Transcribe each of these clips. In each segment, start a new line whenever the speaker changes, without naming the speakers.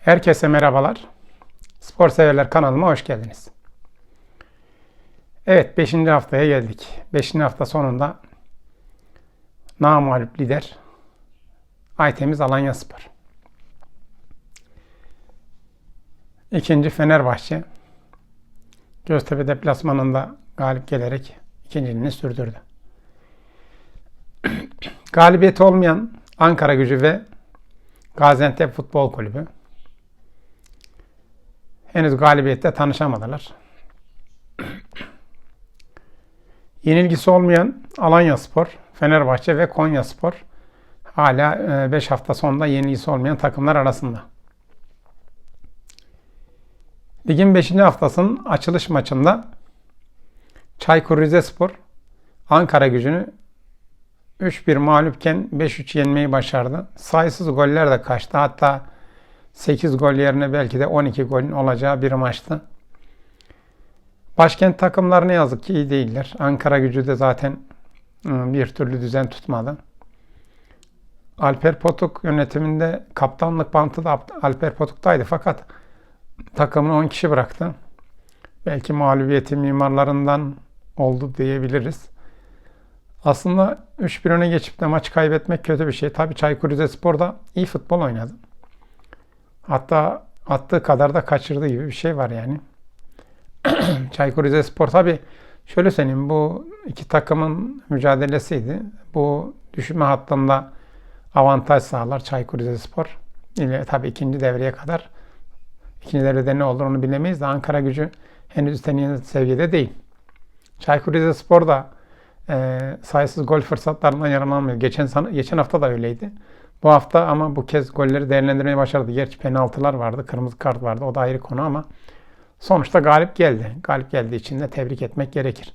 Herkese merhabalar. Spor Severler kanalıma hoş geldiniz. Evet 5. haftaya geldik. 5. hafta sonunda namalüp lider Aytemiz Alanya Spor. İkinci Fenerbahçe Göztepe deplasmanında galip gelerek ikinciliğini sürdürdü. Galibiyeti olmayan Ankara Gücü ve Gaziantep Futbol Kulübü henüz galibiyette tanışamadılar. Yenilgisi olmayan Alanya Spor, Fenerbahçe ve Konya Spor hala 5 hafta sonunda yenilgisi olmayan takımlar arasında. Ligin 5. haftasının açılış maçında Çaykur Rizespor Ankara gücünü 3-1 mağlupken 5-3 yenmeyi başardı. Sayısız goller de kaçtı. Hatta 8 gol yerine belki de 12 golün olacağı bir maçtı. Başkent takımları ne yazık ki iyi değiller. Ankara gücü de zaten ıı, bir türlü düzen tutmadı. Alper Potuk yönetiminde kaptanlık bantı da Alper Potuk'taydı fakat takımını 10 kişi bıraktı. Belki mağlubiyeti mimarlarından oldu diyebiliriz. Aslında 3-1 öne geçip de maç kaybetmek kötü bir şey. Tabii Çaykur Rizespor da iyi futbol oynadı. Hatta attığı kadar da kaçırdığı gibi bir şey var yani. Çaykur Rizespor tabii şöyle söyleyeyim bu iki takımın mücadelesiydi. Bu düşme hattında avantaj sağlar Çaykur Rizespor. Yine tabii ikinci devreye kadar ikinci devrede ne olur onu bilemeyiz de Ankara gücü henüz istenilen seviyede değil. Çaykur Rizespor da e, sayısız gol fırsatlarından yararlanmıyor. Geçen, geçen hafta da öyleydi. Bu hafta ama bu kez golleri değerlendirmeyi başardı. Gerçi penaltılar vardı, kırmızı kart vardı. O da ayrı konu ama sonuçta galip geldi. Galip geldiği için de tebrik etmek gerekir.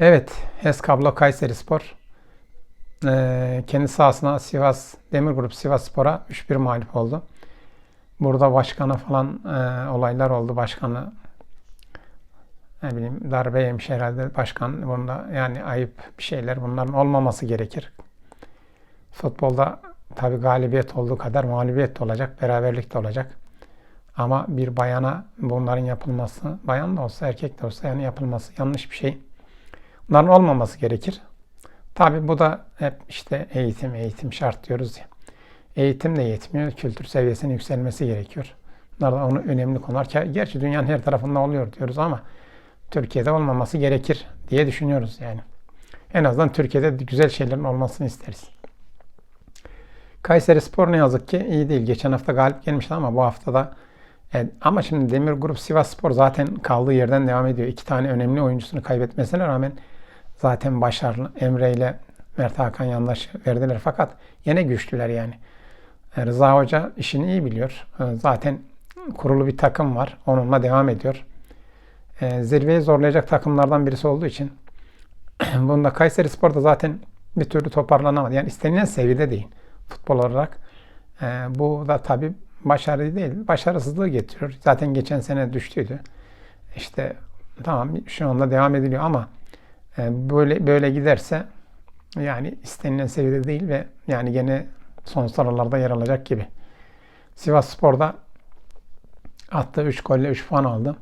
Evet, HES Kablo Kayseri Spor e, kendi sahasına Sivas Demir Grup Sivas Spor'a 3-1 mağlup oldu. Burada başkana falan e, olaylar oldu. Başkanı ne bileyim darbe yemiş herhalde başkan. Bunda yani ayıp bir şeyler. Bunların olmaması gerekir. Futbolda tabi galibiyet olduğu kadar mağlubiyet de olacak, beraberlik de olacak. Ama bir bayana bunların yapılması, bayan da olsa erkek de olsa yani yapılması yanlış bir şey. Bunların olmaması gerekir. Tabi bu da hep işte eğitim, eğitim şart diyoruz ya. Eğitim de yetmiyor, kültür seviyesinin yükselmesi gerekiyor. Bunlar da onun önemli konular. Gerçi dünyanın her tarafında oluyor diyoruz ama Türkiye'de olmaması gerekir diye düşünüyoruz yani. En azından Türkiye'de güzel şeylerin olmasını isteriz. Kayseri Spor ne yazık ki iyi değil. Geçen hafta galip gelmişti ama bu hafta da evet, ama şimdi Demir Grup Sivas Spor zaten kaldığı yerden devam ediyor. İki tane önemli oyuncusunu kaybetmesine rağmen zaten başarılı. Emre ile Mert Hakan yandaş verdiler fakat yine güçlüler yani. E, Rıza Hoca işini iyi biliyor. E, zaten kurulu bir takım var. Onunla devam ediyor. E, zirveyi zorlayacak takımlardan birisi olduğu için bunda Kayseri Spor da zaten bir türlü toparlanamadı. Yani istenilen seviyede değil futbol olarak. E, bu da tabii başarı değil, başarısızlığı getiriyor. Zaten geçen sene düştüydü. İşte tamam şu anda devam ediliyor ama e, böyle böyle giderse yani istenilen seviyede değil ve yani gene son sıralarda yer alacak gibi. Sivas Spor'da attığı 3 golle 3 puan aldı.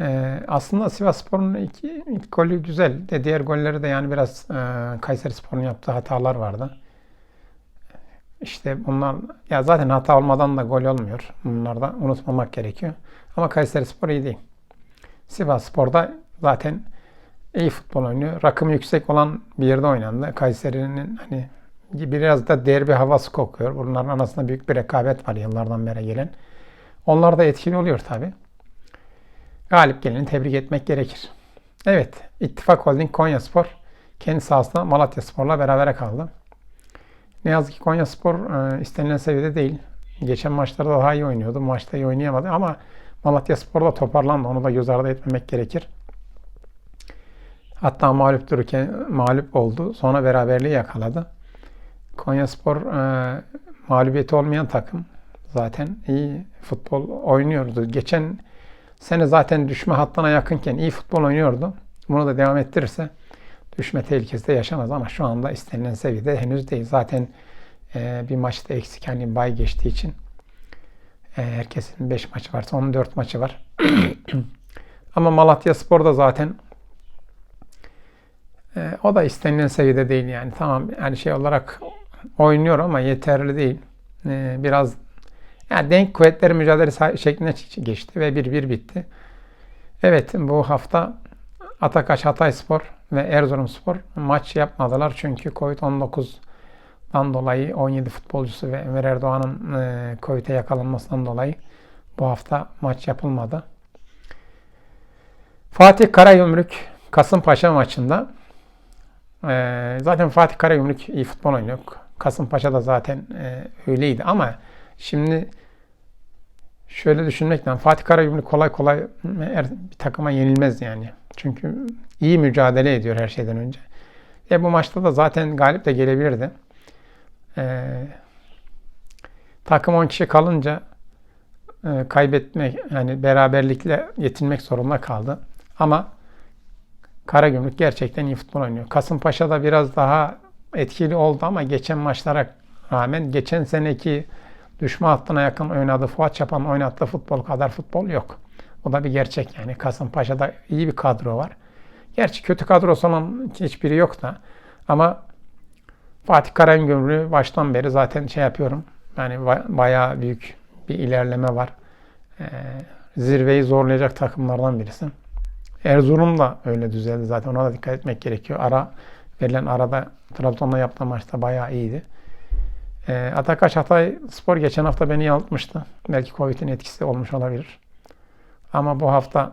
Ee, aslında Sivas Spor'un ilk, ilk golü güzel. De diğer golleri de yani biraz e, Kayseri Spor'un yaptığı hatalar vardı. İşte bunlar ya zaten hata olmadan da gol olmuyor. Bunları da unutmamak gerekiyor. Ama Kayseri Spor iyi değil. Sivas Spor'da zaten iyi futbol oynuyor. Rakım yüksek olan bir yerde oynandı. Kayseri'nin hani biraz da derbi havası kokuyor. Bunların arasında büyük bir rekabet var yıllardan beri gelen. Onlar da etkili oluyor tabi. Galip geleni tebrik etmek gerekir. Evet, İttifak Holding Konya Spor kendi sahasında Malatya Spor'la berabere kaldı. Ne yazık ki Konya Spor e, istenilen seviyede değil. Geçen maçlarda daha iyi oynuyordu. Maçta iyi oynayamadı ama Malatya Spor da toparlandı. Onu da göz ardı etmemek gerekir. Hatta mağlup dururken mağlup oldu. Sonra beraberliği yakaladı. Konya Spor e, mağlubiyeti olmayan takım. Zaten iyi futbol oynuyordu. Geçen sene zaten düşme hattına yakınken iyi futbol oynuyordu. Bunu da devam ettirirse düşme tehlikesi de yaşamaz ama şu anda istenilen seviyede henüz değil. Zaten E, bir maçta eksik hani bay geçtiği için. E, herkesin 5 maçı varsa onun 4 maçı var. Ama Malatya Spor da zaten e, o da istenilen seviyede değil yani. Tamam yani şey olarak oynuyor ama yeterli değil. E, biraz yani denk kuvvetleri mücadelesi şeklinde geçti ve 1-1 bitti. Evet bu hafta Atakaş Hatayspor ve Erzurumspor maç yapmadılar çünkü Covid-19'dan dolayı 17 futbolcusu ve Ömer Erdoğan'ın e, Covid'e yakalanmasından dolayı bu hafta maç yapılmadı. Fatih Karagümrük Kasımpaşa maçında e, zaten Fatih Karagümrük iyi futbol oynuyor. Kasımpaşa da zaten e, öyleydi ama şimdi şöyle düşünmek lazım. Fatih Karagümrük kolay kolay bir takıma yenilmez yani. Çünkü iyi mücadele ediyor her şeyden önce. E bu maçta da zaten galip de gelebilirdi. E, takım 10 kişi kalınca e, kaybetmek yani beraberlikle yetinmek zorunda kaldı. Ama Karagümrük gerçekten iyi futbol oynuyor. Kasımpaşa da biraz daha etkili oldu ama geçen maçlara rağmen geçen seneki düşme hattına yakın oynadığı Fuat Çapan oynattığı futbol kadar futbol yok. O da bir gerçek yani. Kasımpaşa'da iyi bir kadro var. Gerçi kötü kadrosu olan hiçbiri yok da. Ama Fatih Karagümrük'ü baştan beri zaten şey yapıyorum. Yani bayağı büyük bir ilerleme var. Ee, zirveyi zorlayacak takımlardan birisi. Erzurum da öyle düzeldi zaten. Ona da dikkat etmek gerekiyor. Ara verilen arada Trabzon'la yaptığı maçta bayağı iyiydi. E, Atakaş Hatay Spor geçen hafta beni yanıltmıştı. Belki Covid'in etkisi olmuş olabilir. Ama bu hafta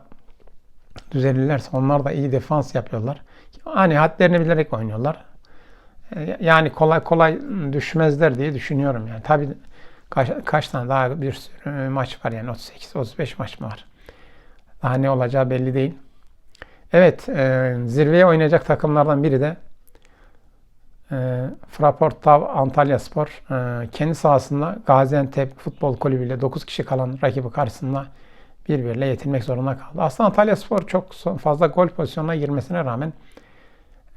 düzelirlerse onlar da iyi defans yapıyorlar. Hani hadlerini bilerek oynuyorlar. E, yani kolay kolay düşmezler diye düşünüyorum yani. Tabii kaç, kaç tane daha bir sürü maç var yani 38 35 maç mı var? Daha ne olacağı belli değil. Evet, e, zirveye oynayacak takımlardan biri de e, Fraport Tav Antalya Spor. E, kendi sahasında Gaziantep Futbol Kulübü ile 9 kişi kalan rakibi karşısında birbiriyle yetinmek zorunda kaldı. Aslında Antalya Spor çok fazla gol pozisyonuna girmesine rağmen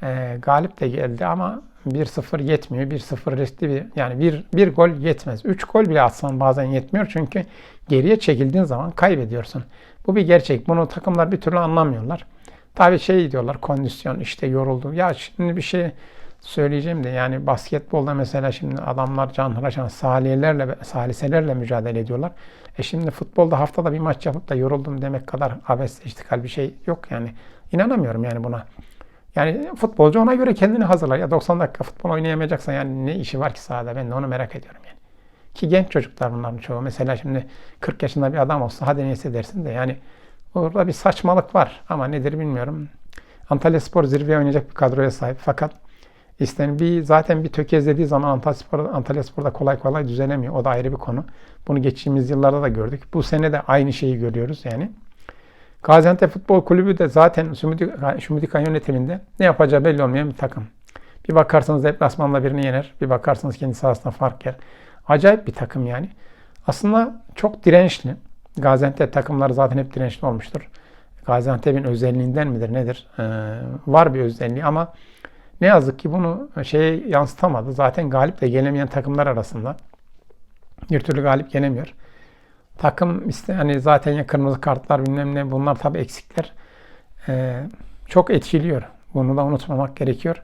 e, galip de geldi ama 1-0 yetmiyor. 1-0 riskli bir yani bir, bir gol yetmez. 3 gol bile atsan bazen yetmiyor çünkü geriye çekildiğin zaman kaybediyorsun. Bu bir gerçek. Bunu takımlar bir türlü anlamıyorlar. Tabii şey diyorlar kondisyon işte yoruldu. Ya şimdi bir şey söyleyeceğim de yani basketbolda mesela şimdi adamlar canhıraşan saliyelerle saliselerle mücadele ediyorlar. E şimdi futbolda haftada bir maç yapıp da yoruldum demek kadar abes iştikal bir şey yok yani. İnanamıyorum yani buna. Yani futbolcu ona göre kendini hazırlar. Ya 90 dakika futbol oynayamayacaksa yani ne işi var ki sahada ben de onu merak ediyorum yani. Ki genç çocuklar bunların çoğu. Mesela şimdi 40 yaşında bir adam olsa hadi neyse dersin de yani Orada bir saçmalık var ama nedir bilmiyorum. Antalya Spor zirveye oynayacak bir kadroya sahip fakat İsten bir zaten bir tökezlediği zaman Antalya, Spor, Antalya Spor'da kolay kolay düzelemiyor. O da ayrı bir konu. Bunu geçtiğimiz yıllarda da gördük. Bu sene de aynı şeyi görüyoruz yani. Gaziantep Futbol Kulübü de zaten Şumidika yönetiminde ne yapacağı belli olmayan bir takım. Bir bakarsınız deplasmanda birini yener. Bir bakarsınız kendi sahasında fark yer. Acayip bir takım yani. Aslında çok dirençli. Gaziantep takımları zaten hep dirençli olmuştur. Gaziantep'in özelliğinden midir nedir? Ee, var bir özelliği ama ne yazık ki bunu şeye yansıtamadı. Zaten galip de gelemeyen takımlar arasında. Bir türlü galip gelemiyor. Takım işte hani zaten ya kırmızı kartlar bilmem ne bunlar tabii eksikler. Ee, çok etkiliyor. Bunu da unutmamak gerekiyor.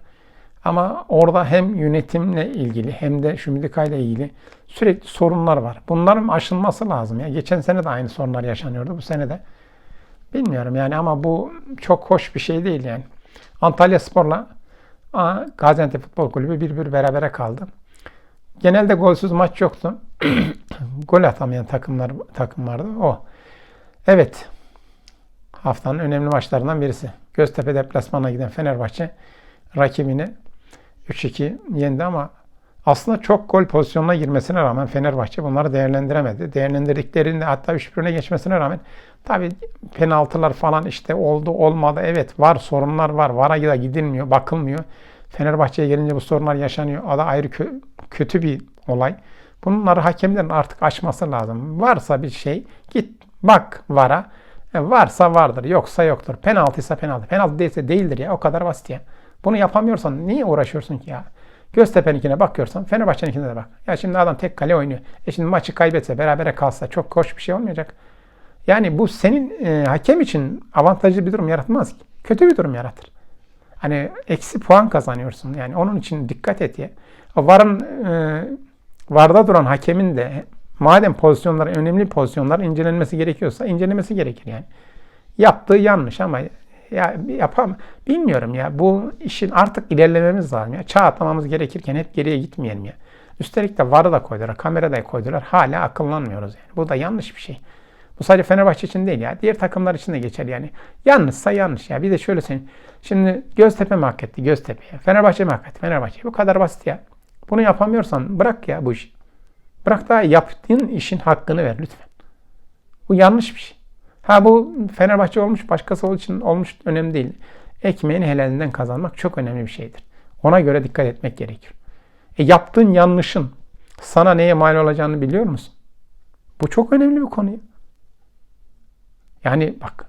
Ama orada hem yönetimle ilgili hem de ile ilgili sürekli sorunlar var. Bunların aşılması lazım. Ya geçen sene de aynı sorunlar yaşanıyordu. Bu sene de bilmiyorum yani ama bu çok hoş bir şey değil yani. Antalya Spor'la Gaziantep Futbol Kulübü bir bir berabere kaldı. Genelde golsüz maç yoktu. Gol atamayan takımlar takım vardı. O. Evet. Haftanın önemli maçlarından birisi. Göztepe deplasmana giden Fenerbahçe rakibini 3-2 yendi ama aslında çok gol pozisyonuna girmesine rağmen Fenerbahçe bunları değerlendiremedi. Değerlendirdiklerinde hatta 3-1'e geçmesine rağmen tabi penaltılar falan işte oldu olmadı. Evet var sorunlar var. Vara da gidilmiyor, bakılmıyor. Fenerbahçe'ye gelince bu sorunlar yaşanıyor. O da ayrı kö- kötü bir olay. Bunları hakemlerin artık aşması lazım. Varsa bir şey git bak vara. E varsa vardır, yoksa yoktur. Penaltıysa penaltı. Penaltı değilse değildir ya. O kadar basit ya. Bunu yapamıyorsan niye uğraşıyorsun ki ya? Göztepe'ninkine bakıyorsan Fenerbahçe'ninkine de bak. Ya şimdi adam tek kale oynuyor. E şimdi maçı kaybetse, berabere kalsa çok hoş bir şey olmayacak. Yani bu senin e, hakem için avantajlı bir durum yaratmaz ki. Kötü bir durum yaratır. Hani eksi puan kazanıyorsun. Yani onun için dikkat et ya. VAR'ın e, VAR'da duran hakemin de madem pozisyonlar önemli pozisyonlar incelenmesi gerekiyorsa incelemesi gerekir yani. Yaptığı yanlış ama ya yapam bilmiyorum ya. Bu işin artık ilerlememiz lazım ya. Çağ atlamamız gerekirken hep geriye gitmeyelim ya. Üstelik de VAR'ı da koydular, kamera da koydular. Hala akıllanmıyoruz yani. Bu da yanlış bir şey. Bu sadece Fenerbahçe için değil ya. Diğer takımlar için de geçer yani. Yanlışsa yanlış ya. Bir de şöyle söyleyeyim. Şimdi Göztepe mi hak etti? Göztepe. Fenerbahçe mi hak etti? Fenerbahçe. Bu kadar basit ya. Bunu yapamıyorsan bırak ya bu işi. Bırak daha yaptığın işin hakkını ver lütfen. Bu yanlış bir şey. Ha bu Fenerbahçe olmuş, başkası olduğu için olmuş önemli değil. Ekmeğini helalinden kazanmak çok önemli bir şeydir. Ona göre dikkat etmek gerekir. E yaptığın yanlışın sana neye mal olacağını biliyor musun? Bu çok önemli bir konu. Yani bak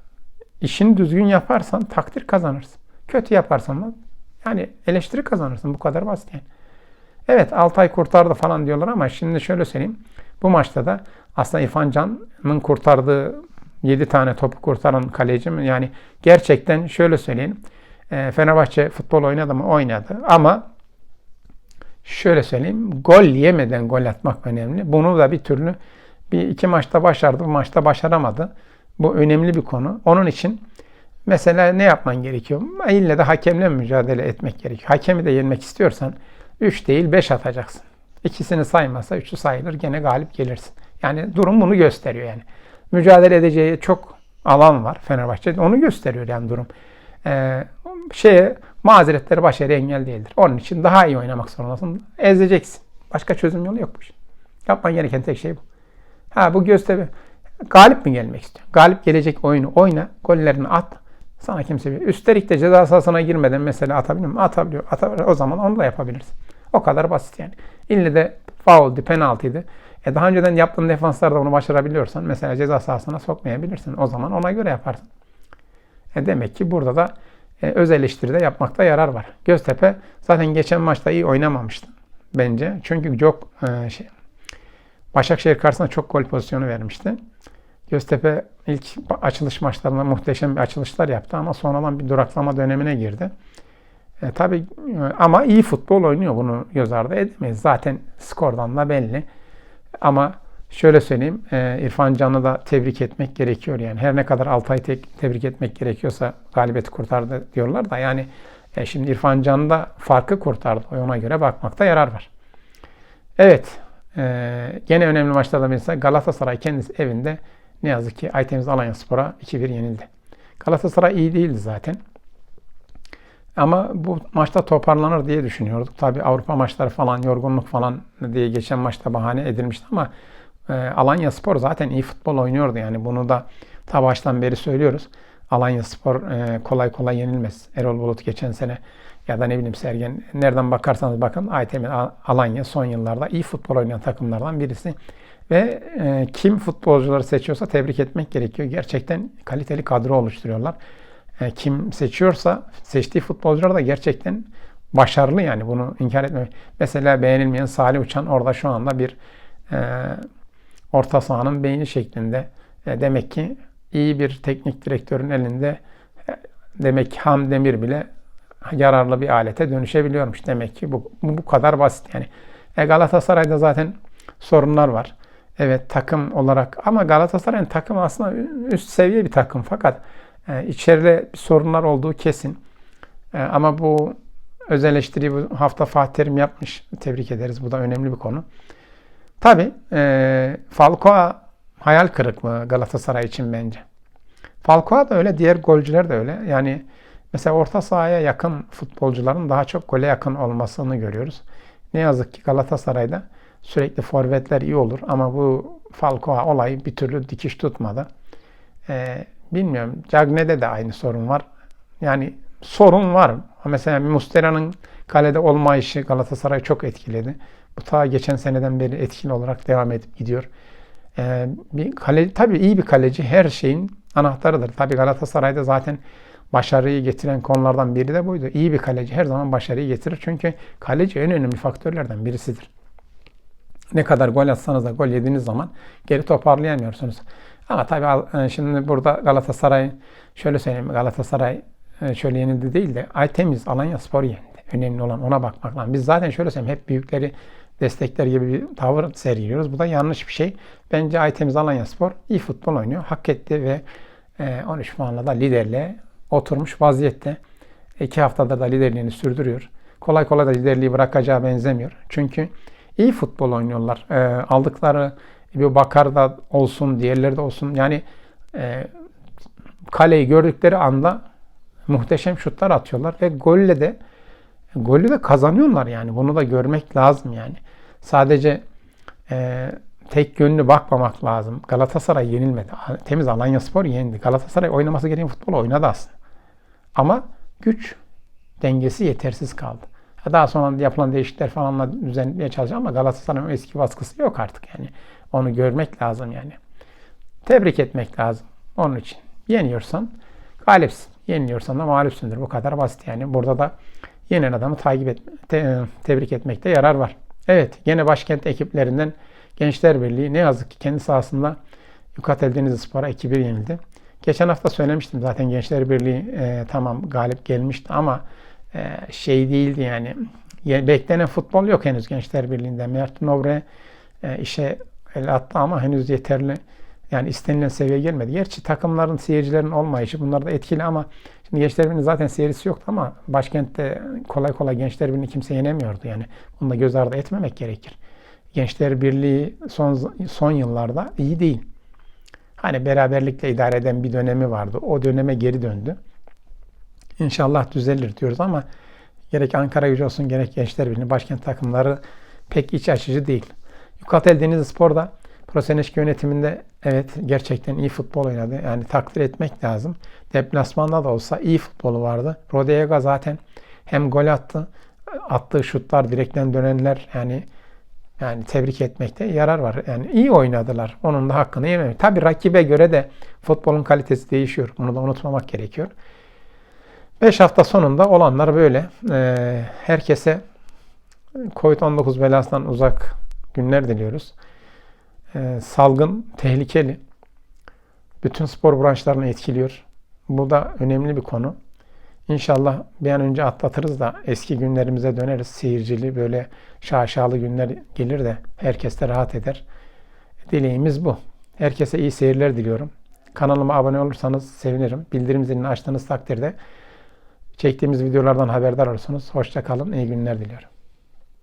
işini düzgün yaparsan takdir kazanırsın. Kötü yaparsan da yani eleştiri kazanırsın. Bu kadar basit yani. Evet Altay kurtardı falan diyorlar ama şimdi şöyle söyleyeyim. Bu maçta da aslında İrfan Can'ın kurtardığı 7 tane topu kurtaran kaleci mi? Yani gerçekten şöyle söyleyeyim. E, Fenerbahçe futbol oynadı mı? Oynadı. Ama şöyle söyleyeyim. Gol yemeden gol atmak önemli. Bunu da bir türlü bir iki maçta başardı. Bu maçta başaramadı. Bu önemli bir konu. Onun için mesela ne yapman gerekiyor? İlle de hakemle mücadele etmek gerekiyor. Hakemi de yenmek istiyorsan 3 değil 5 atacaksın. İkisini saymasa 3'ü sayılır gene galip gelirsin. Yani durum bunu gösteriyor yani. Mücadele edeceği çok alan var Fenerbahçe'de. Onu gösteriyor yani durum. Ee, şeye mazeretleri başarı engel değildir. Onun için daha iyi oynamak zorundasın. Ezeceksin. Başka çözüm yolu yok bu iş. Yapman gereken tek şey bu. Ha bu Göztepe galip mi gelmek istiyor? Galip gelecek oyunu oyna, gollerini at. Sana kimse bir. Üstelik de ceza sahasına girmeden mesela atabilir mi? Atabiliyor. Atabiliyor. O zaman onu da yapabilirsin. O kadar basit yani. İlle de fauldü, penaltıydı. E daha önceden yaptığın defanslarda bunu başarabiliyorsan mesela ceza sahasına sokmayabilirsin. O zaman ona göre yaparsın. E demek ki burada da e, öz eleştiride yapmakta yarar var. Göztepe zaten geçen maçta iyi oynamamıştı bence. Çünkü çok e, şey, Başakşehir karşısında çok gol pozisyonu vermişti. Göztepe ilk açılış maçlarında muhteşem bir açılışlar yaptı ama sonradan bir duraklama dönemine girdi. E, tabii e, ama iyi futbol oynuyor bunu göz ardı edemeyiz. Zaten skordan da belli. Ama şöyle söyleyeyim e, İrfan Can'ı da tebrik etmek gerekiyor yani. Her ne kadar Altay'ı tek, tebrik etmek gerekiyorsa galibiyeti kurtardı diyorlar da yani e, şimdi İrfan Can da farkı kurtardı. Ona göre bakmakta yarar var. Evet. E, gene önemli maçlardan birisi Galatasaray kendisi evinde ne yazık ki Aytemiz Alanya Spor'a 2-1 yenildi. Galatasaray iyi değildi zaten. Ama bu maçta toparlanır diye düşünüyorduk. Tabi Avrupa maçları falan, yorgunluk falan diye geçen maçta bahane edilmişti ama e, Alanya Spor zaten iyi futbol oynuyordu. Yani bunu da ta baştan beri söylüyoruz. Alanya Spor e, kolay kolay yenilmez. Erol Bulut geçen sene ya da ne bileyim Sergen nereden bakarsanız bakın Aytemin Alanya son yıllarda iyi futbol oynayan takımlardan birisi. Ve e, kim futbolcuları seçiyorsa tebrik etmek gerekiyor. Gerçekten kaliteli kadro oluşturuyorlar. E, kim seçiyorsa seçtiği futbolcular da gerçekten başarılı yani bunu inkar etmemek. Mesela beğenilmeyen Salih Uçan orada şu anda bir e, orta sahanın beyni şeklinde. E, demek ki iyi bir teknik direktörün elinde e, demek ki Ham Demir bile yararlı bir alete dönüşebiliyormuş. Demek ki bu, bu kadar basit yani. E, Galatasaray'da zaten sorunlar var. Evet takım olarak ama Galatasaray'ın takım aslında üst seviye bir takım fakat e, içeride sorunlar olduğu kesin. E, ama bu öz bu hafta Fatih Terim yapmış. Tebrik ederiz. Bu da önemli bir konu. Tabi e, Falcao hayal kırıklığı Galatasaray için bence. Falcao da öyle, diğer golcüler de öyle. Yani mesela orta sahaya yakın futbolcuların daha çok gole yakın olmasını görüyoruz. Ne yazık ki Galatasaray'da sürekli forvetler iyi olur ama bu Falcao olayı bir türlü dikiş tutmadı. Ee, bilmiyorum. Cagne'de de aynı sorun var. Yani sorun var. Mesela Mustera'nın kalede olmayışı Galatasaray'ı çok etkiledi. Bu ta geçen seneden beri etkili olarak devam edip gidiyor. Ee, bir kale, tabii iyi bir kaleci her şeyin anahtarıdır. Tabii Galatasaray'da zaten başarıyı getiren konulardan biri de buydu. İyi bir kaleci her zaman başarıyı getirir. Çünkü kaleci en önemli faktörlerden birisidir. Ne kadar gol atsanız da gol yediğiniz zaman geri toparlayamıyorsunuz. Ama tabii e, şimdi burada Galatasaray şöyle söyleyeyim Galatasaray e, şöyle yenildi değil de Aytemiz Alanya Spor yendi. Önemli olan ona bakmak lazım. Biz zaten şöyle söyleyeyim hep büyükleri destekler gibi bir tavır sergiliyoruz. Bu da yanlış bir şey. Bence Aytemiz Alanya Spor iyi futbol oynuyor. Hak etti ve 13 e, puanla da liderliğe oturmuş vaziyette. İki haftadır da liderliğini sürdürüyor. Kolay kolay da liderliği bırakacağı benzemiyor. Çünkü iyi futbol oynuyorlar. Aldıkları bir bakar da olsun, diğerleri de olsun. Yani e, kaleyi gördükleri anda muhteşem şutlar atıyorlar ve golle de golü de kazanıyorlar yani. Bunu da görmek lazım yani. Sadece e, tek yönlü bakmamak lazım. Galatasaray yenilmedi. Temiz Alanya Spor yendi. Galatasaray oynaması gereken futbol oynadı aslında. Ama güç dengesi yetersiz kaldı. Daha sonra yapılan değişiklikler falanla düzenlemeye çalışıyor ama Galatasaray'ın eski baskısı yok artık yani. Onu görmek lazım yani. Tebrik etmek lazım. Onun için. Yeniyorsan galipsin. Yeniliyorsan da mağlupsundur. Bu kadar basit yani. Burada da yenen adamı takip et, te, tebrik etmekte yarar var. Evet, yine başkent ekiplerinden Gençler Birliği ne yazık ki kendi sahasında Yukatel Denizlispor'a 2-1 yenildi. Geçen hafta söylemiştim zaten Gençler Birliği e, tamam galip gelmişti ama e, şey değildi yani. Beklenen futbol yok henüz Gençler Birliği'nde. Mert Nobre e, işe el attı ama henüz yeterli yani istenilen seviyeye gelmedi. Gerçi takımların, seyircilerin olmayışı bunlar da etkili ama şimdi Gençler Birliği'nin zaten seyircisi yoktu ama başkentte kolay kolay Gençler Birliği'ni kimse yenemiyordu. Yani bunu da göz ardı etmemek gerekir. Gençler Birliği son, son yıllarda iyi değil. Hani beraberlikle idare eden bir dönemi vardı. O döneme geri döndü. İnşallah düzelir diyoruz ama gerek Ankara gücü olsun gerek Gençler Birliği başkent takımları pek iç açıcı değil. Yukatel Denizli Spor'da Proseneşki yönetiminde evet gerçekten iyi futbol oynadı. Yani takdir etmek lazım. Deplasmanda da olsa iyi futbolu vardı. Rodega zaten hem gol attı, attığı şutlar, direkten dönenler yani yani tebrik etmekte yarar var. Yani iyi oynadılar. Onun da hakkını yememek. Tabi rakibe göre de futbolun kalitesi değişiyor. Bunu da unutmamak gerekiyor. 5 hafta sonunda olanlar böyle. Ee, herkese Covid-19 belasından uzak günler diliyoruz. Ee, salgın tehlikeli. Bütün spor branşlarını etkiliyor. Bu da önemli bir konu. İnşallah bir an önce atlatırız da eski günlerimize döneriz. Seyircili böyle şaşalı günler gelir de herkes de rahat eder. Dileğimiz bu. Herkese iyi seyirler diliyorum. Kanalıma abone olursanız sevinirim. Bildirim zilini açtığınız takdirde çektiğimiz videolardan haberdar olursunuz. Hoşça kalın. İyi günler diliyorum.